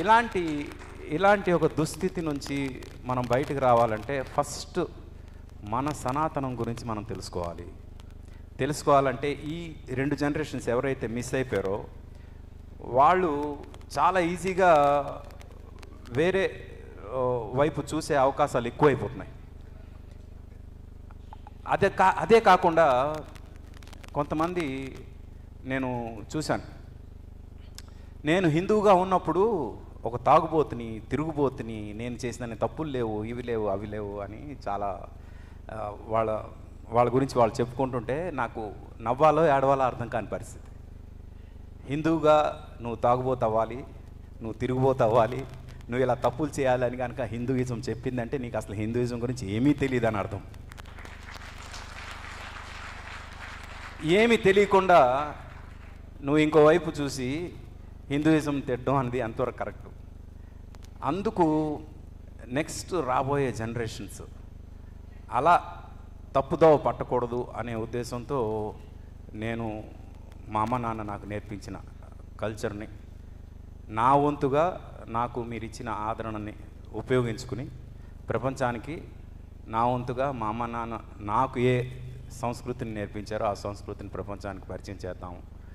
ఇలాంటి ఇలాంటి ఒక దుస్థితి నుంచి మనం బయటకు రావాలంటే ఫస్ట్ మన సనాతనం గురించి మనం తెలుసుకోవాలి. తెలుసుకోవాలంటే ఈ రెండు జనరేషన్స్ ఎవరైతే మిస్ అయిపోయారో వాళ్ళు చాలా ఈజీగా వేరే వైపు చూసే అవకాశాలు ఎక్కువైపోతున్నాయి. అదే కా అదే కాకుండా కొంతమంది నేను చూశాను. నేను హిందువుగా ఉన్నప్పుడు ఒక తాగుబోతుని తిరుగుబోతుని నేను చేసిన తప్పులు లేవు ఇవి లేవు అవి లేవు అని చాలా వాళ్ళ వాళ్ళ గురించి వాళ్ళు చెప్పుకుంటుంటే నాకు నవ్వాలో ఏడవాలో అర్థం కాని పరిస్థితి. హిందువుగా నువ్వు తాగుబోతు అవ్వాలి నువ్వు తిరుగుబోతు అవ్వాలి నువ్వు ఇలా తప్పులు చేయాలని కనుక హిందూయిజం చెప్పిందంటే నీకు అసలు హిందూయిజం గురించి ఏమీ తెలియదు అని అర్థం. ఏమి తెలియకుండా నువ్వు ఇంకోవైపు చూసి హిందూయిజం తిట్టడం అనేది ఎంతవరకు కరెక్ట్? అందుకు నెక్స్ట్ రాబోయే జనరేషన్స్ అలా తప్పుదోవ పట్టకూడదు అనే ఉద్దేశంతో నేను మా అమ్మ నాన్న నాకు నేర్పించిన కల్చర్ని నా వంతుగా నాకు మీరు ఇచ్చిన ఆదరణని ఉపయోగించుకుని ప్రపంచానికి నా వంతుగా మా అమ్మ నాన్న నాకు ఏ సంస్కృతిని నేర్పించారో ఆ సంస్కృతిని ప్రపంచానికి పరిచయం చేద్దాము